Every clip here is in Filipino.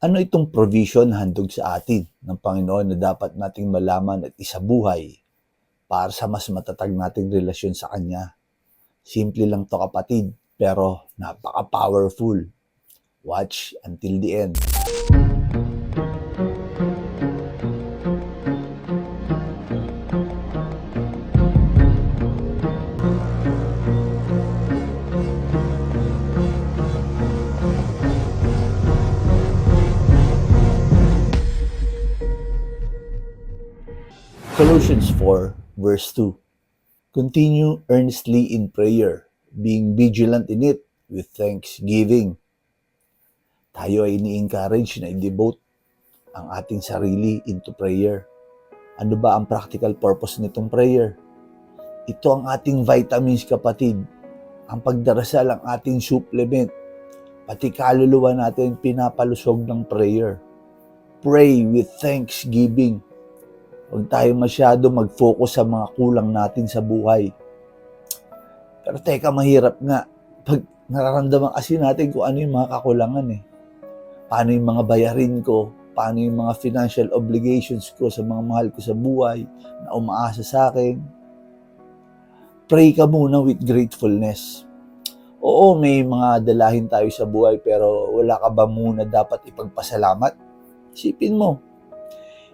Ano itong provision handog sa atin ng Panginoon na dapat nating malaman at isabuhay para sa mas matatag nating relasyon sa Kanya? Simple lang to kapatid, pero napaka-powerful. Watch until the end. Colossians 4, verse 2. Continue earnestly in prayer, being vigilant in it with thanksgiving. Tayo ay ini-encourage na i-devote ang ating sarili into prayer. Ano ba ang practical purpose nitong prayer? Ito ang ating vitamins kapatid. Ang pagdarasal ang ating supplement. Pati kaluluwa natin pinapalusog ng prayer. Pray with thanksgiving. Huwag tayo masyado mag-focus sa mga kulang natin sa buhay. Pero teka, mahirap nga. Pag nararamdaman kasi natin kung ano yung mga kakulangan eh. Paano yung mga bayarin ko? Paano yung mga financial obligations ko sa mga mahal ko sa buhay na umaasa sa akin? Pray ka muna with gratefulness. Oo, may mga dalahin tayo sa buhay pero wala ka ba muna dapat ipagpasalamat? Isipin mo,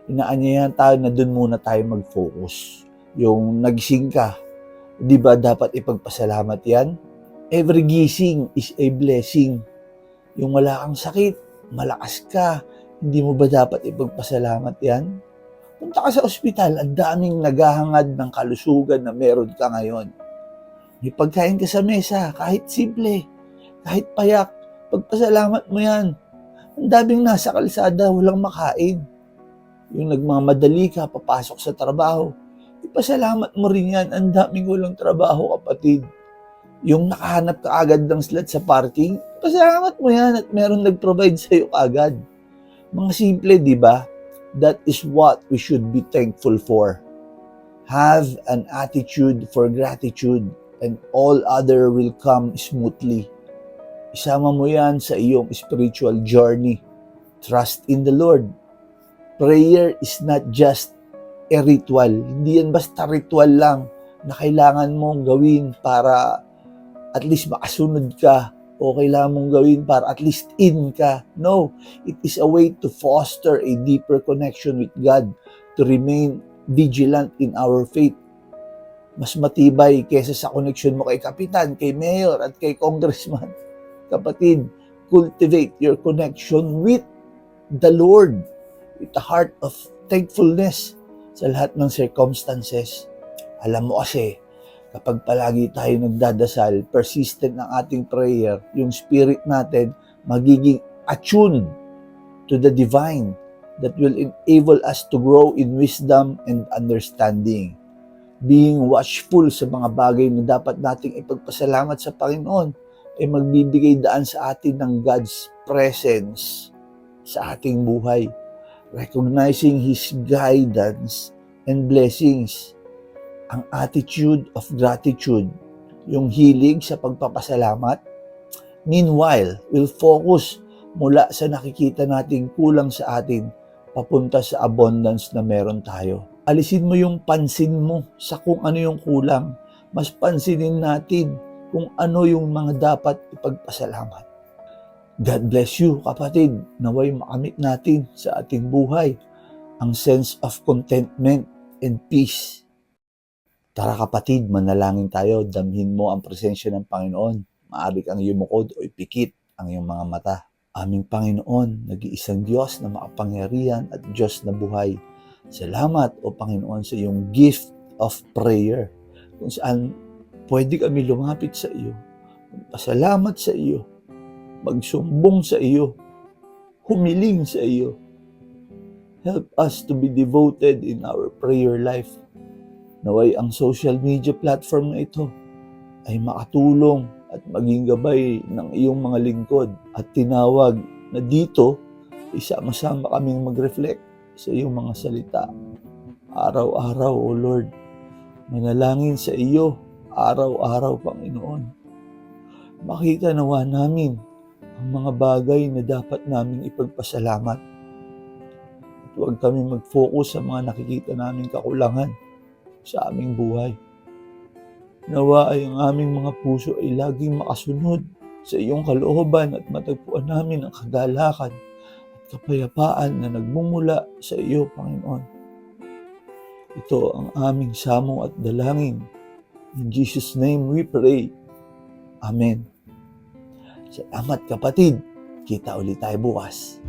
inaanyayahan tayo na doon muna tayo mag-focus. Yung nagising ka, di ba dapat ipagpasalamat yan? Every gising is a blessing. Yung wala kang sakit, malakas ka, hindi mo ba dapat ipagpasalamat yan? Punta ka sa ospital, ang daming naghahangad ng kalusugan na meron ka ngayon. May pagkain ka sa mesa, kahit simple, kahit payak, pagpasalamat mo yan. Ang daming nasa kalsada, walang makain yung nagmamadali ka, papasok sa trabaho, ipasalamat mo rin yan. Ang daming walang trabaho, kapatid. Yung nakahanap ka agad ng slot sa parking, pasalamat mo yan at meron nag-provide sa'yo agad. Mga simple, di ba? That is what we should be thankful for. Have an attitude for gratitude and all other will come smoothly. Isama mo yan sa iyong spiritual journey. Trust in the Lord prayer is not just a ritual. Hindi yan basta ritual lang na kailangan mong gawin para at least makasunod ka o kailangan mong gawin para at least in ka. No, it is a way to foster a deeper connection with God, to remain vigilant in our faith. Mas matibay kesa sa connection mo kay kapitan, kay mayor, at kay congressman. Kapatid, cultivate your connection with the Lord with a heart of thankfulness sa lahat ng circumstances. Alam mo kasi, kapag palagi tayo nagdadasal, persistent ang ating prayer, yung spirit natin magiging attuned to the divine that will enable us to grow in wisdom and understanding. Being watchful sa mga bagay na dapat nating ipagpasalamat sa Panginoon ay magbibigay daan sa atin ng God's presence sa ating buhay recognizing His guidance and blessings, ang attitude of gratitude, yung hilig sa pagpapasalamat. Meanwhile, will focus mula sa nakikita nating kulang sa atin papunta sa abundance na meron tayo. Alisin mo yung pansin mo sa kung ano yung kulang. Mas pansinin natin kung ano yung mga dapat ipagpasalamat. God bless you, kapatid. Naway makamit natin sa ating buhay ang sense of contentment and peace. Tara kapatid, manalangin tayo. Damhin mo ang presensya ng Panginoon. Maaari kang yumukod o ipikit ang iyong mga mata. Aming Panginoon, nag-iisang Diyos na makapangyarihan at Diyos na buhay. Salamat o Panginoon sa iyong gift of prayer kung saan pwede kami lumapit sa iyo. Pasalamat sa iyo magsumbong sa iyo, humiling sa iyo. Help us to be devoted in our prayer life. Naway ang social media platform na ito ay makatulong at maging gabay ng iyong mga lingkod at tinawag na dito isama-sama kaming mag-reflect sa iyong mga salita. Araw-araw, O Lord, manalangin sa iyo araw-araw, Panginoon. Makita nawa namin ang mga bagay na dapat naming ipagpasalamat. At huwag kami mag-focus sa mga nakikita naming kakulangan sa aming buhay. Nawa ay ang aming mga puso ay laging makasunod sa iyong kalooban at matagpuan namin ang kagalakan at kapayapaan na nagmumula sa iyo, Panginoon. Ito ang aming samo at dalangin. In Jesus' name we pray. Amen. Salamat kapatid. Kita ulit tayo bukas.